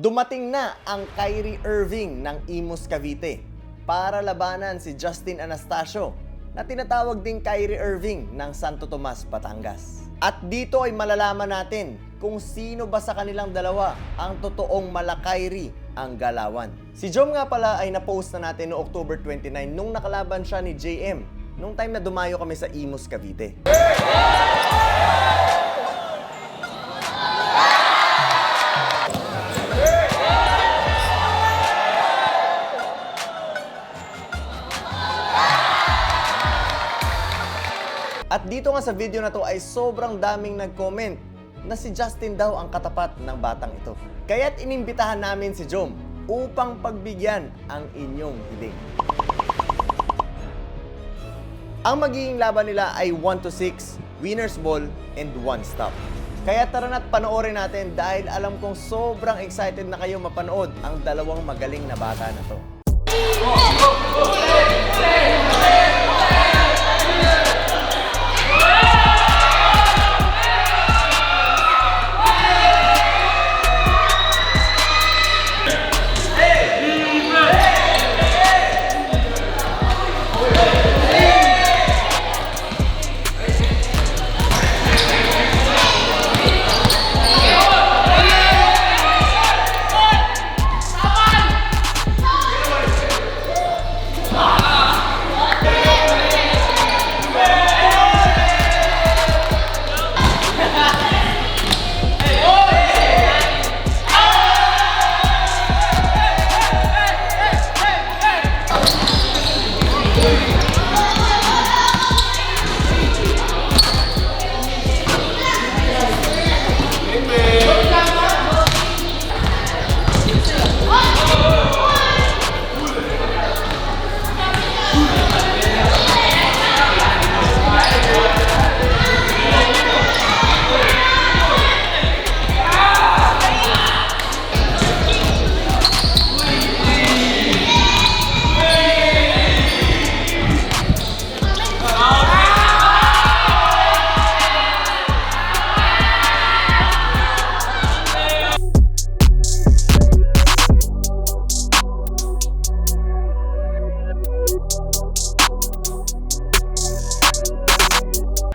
Dumating na ang Kyrie Irving ng Imus Cavite para labanan si Justin Anastasio na tinatawag ding Kyrie Irving ng Santo Tomas, Batangas. At dito ay malalaman natin kung sino ba sa kanilang dalawa ang totoong mala Kyrie ang galawan. Si Jom nga pala ay na-post na natin no October 29 nung nakalaban siya ni JM nung time na dumayo kami sa Imus Cavite. At dito nga sa video na to ay sobrang daming nag-comment na si Justin daw ang katapat ng batang ito. Kaya't inimbitahan namin si Jom upang pagbigyan ang inyong hiling. Ang magiging laban nila ay 1 to 6, winner's ball, and 1 stop. Kaya tara na't panoorin natin dahil alam kong sobrang excited na kayo mapanood ang dalawang magaling na bata na to.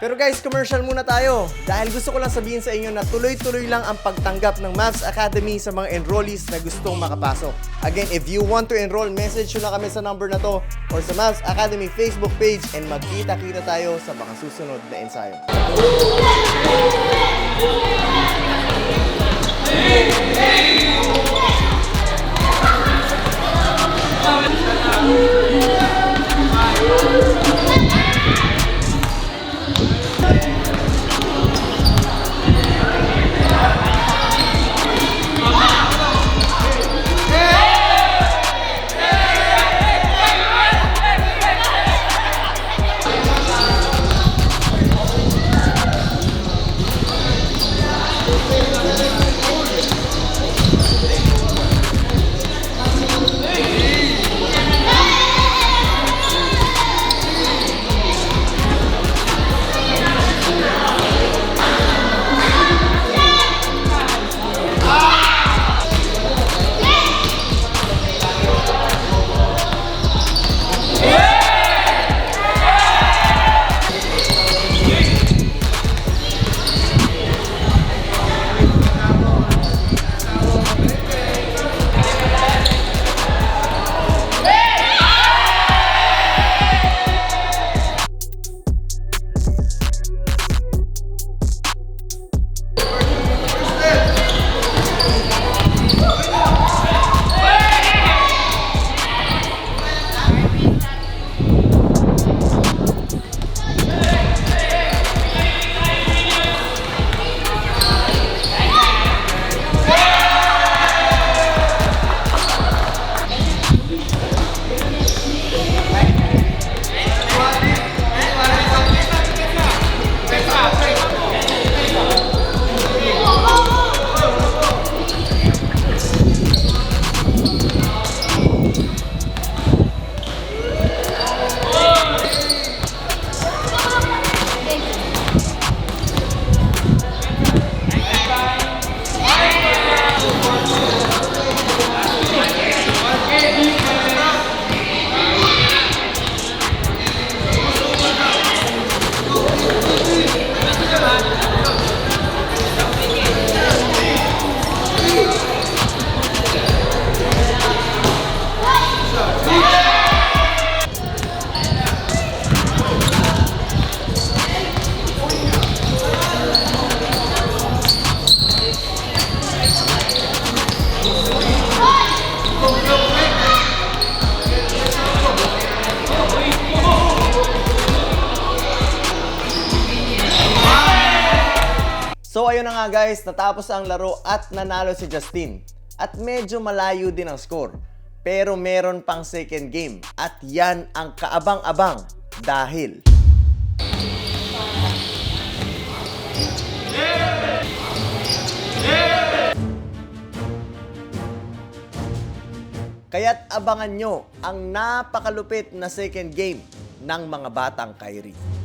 Pero guys, commercial muna tayo. Dahil gusto ko lang sabihin sa inyo na tuloy-tuloy lang ang pagtanggap ng Mavs Academy sa mga enrollees na gustong makapasok. Again, if you want to enroll, message nyo lang kami sa number na to or sa Mavs Academy Facebook page and magkita-kita tayo sa mga susunod na ensayo. Hey, hey! So ayun na nga guys, natapos ang laro at nanalo si Justin. At medyo malayo din ang score. Pero meron pang second game at yan ang kaabang-abang dahil Kaya't abangan nyo ang napakalupit na second game ng mga batang Kyrie.